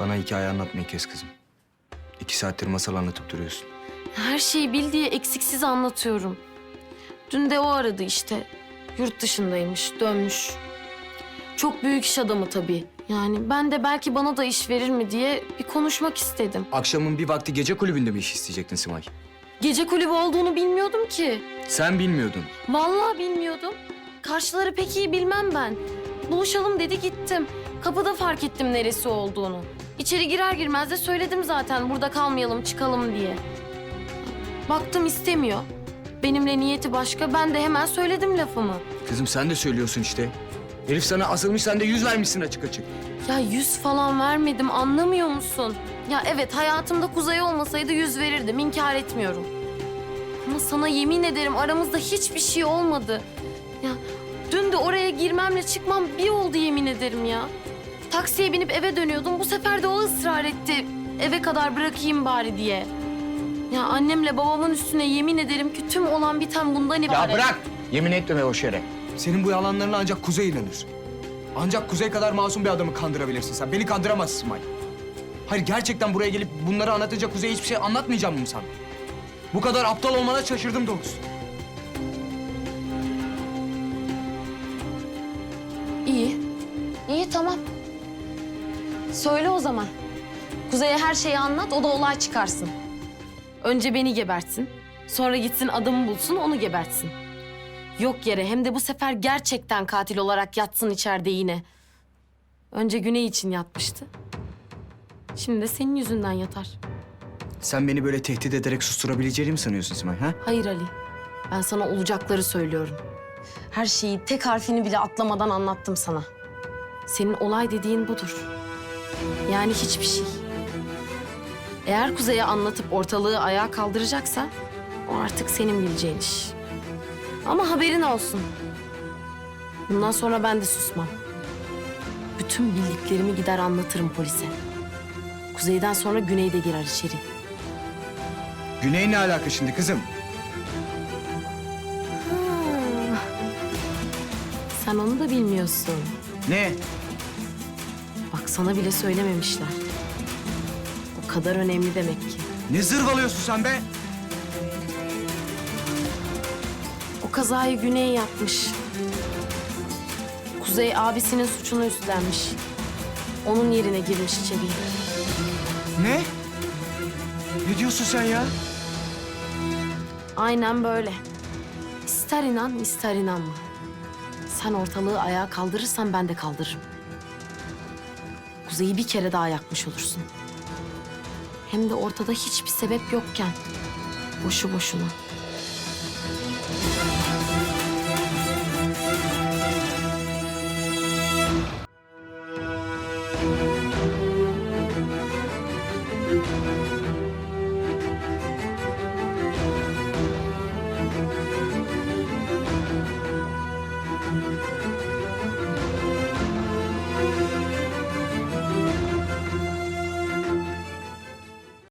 Bana hikaye anlatmayı kes kızım. İki saattir masal anlatıp duruyorsun. Her şeyi bil diye eksiksiz anlatıyorum. Dün de o aradı işte. Yurt dışındaymış, dönmüş. Çok büyük iş adamı tabii. Yani ben de belki bana da iş verir mi diye bir konuşmak istedim. Akşamın bir vakti gece kulübünde mi iş isteyecektin Simay? Gece kulübü olduğunu bilmiyordum ki. Sen bilmiyordun. Vallahi bilmiyordum. Karşıları pek iyi bilmem ben. Buluşalım dedi gittim. Kapıda fark ettim neresi olduğunu. İçeri girer girmez de söyledim zaten burada kalmayalım çıkalım diye. Baktım istemiyor. Benimle niyeti başka ben de hemen söyledim lafımı. Kızım sen de söylüyorsun işte. Herif sana asılmış sen de yüz vermişsin açık açık. Ya yüz falan vermedim anlamıyor musun? Ya evet hayatımda Kuzey olmasaydı yüz verirdim inkar etmiyorum. Ama sana yemin ederim aramızda hiçbir şey olmadı. Ya dün de oraya girmemle çıkmam bir oldu yemin ederim ya. Taksiye binip eve dönüyordum bu sefer de o ısrar etti. Eve kadar bırakayım bari diye. Ya annemle babamın üstüne yemin ederim ki tüm olan biten bundan ibaret. Yemin etme boş yere. Senin bu yalanlarına ancak Kuzey inanır. Ancak Kuzey kadar masum bir adamı kandırabilirsin sen. Beni kandıramazsın Simay. Hayır gerçekten buraya gelip bunları anlatınca Kuzey'e hiçbir şey anlatmayacağım mı sen? Bu kadar aptal olmana şaşırdım doğrusu. İyi. İyi tamam. Söyle o zaman. Kuzey'e her şeyi anlat, o da olay çıkarsın. Önce beni gebertsin. Sonra gitsin adamı bulsun, onu gebertsin. Yok yere hem de bu sefer gerçekten katil olarak yatsın içeride yine. Önce Güney için yatmıştı. Şimdi de senin yüzünden yatar. Sen beni böyle tehdit ederek susturabileceğini mi sanıyorsun Simay ha? Hayır Ali. Ben sana olacakları söylüyorum. Her şeyi tek harfini bile atlamadan anlattım sana. Senin olay dediğin budur. Yani hiçbir şey. Eğer Kuzey'e anlatıp ortalığı ayağa kaldıracaksa o artık senin bileceğin iş. Ama haberin olsun. Bundan sonra ben de susmam. Bütün bildiklerimi gider anlatırım polise. Kuzey'den sonra Güney de girer içeri. Güney ne alaka şimdi kızım? Sen onu da bilmiyorsun. Ne? Bak sana bile söylememişler. O kadar önemli demek ki. Ne zırvalıyorsun sen be? O kazayı Güney yapmış. Kuzey abisinin suçunu üstlenmiş. Onun yerine girmiş içeriye. Ne? Ne diyorsun sen ya? Aynen böyle. İster inan ister inanma. Sen ortalığı ayağa kaldırırsan ben de kaldırırım. Kuzey'i bir kere daha yakmış olursun. Hem de ortada hiçbir sebep yokken. Boşu boşuna.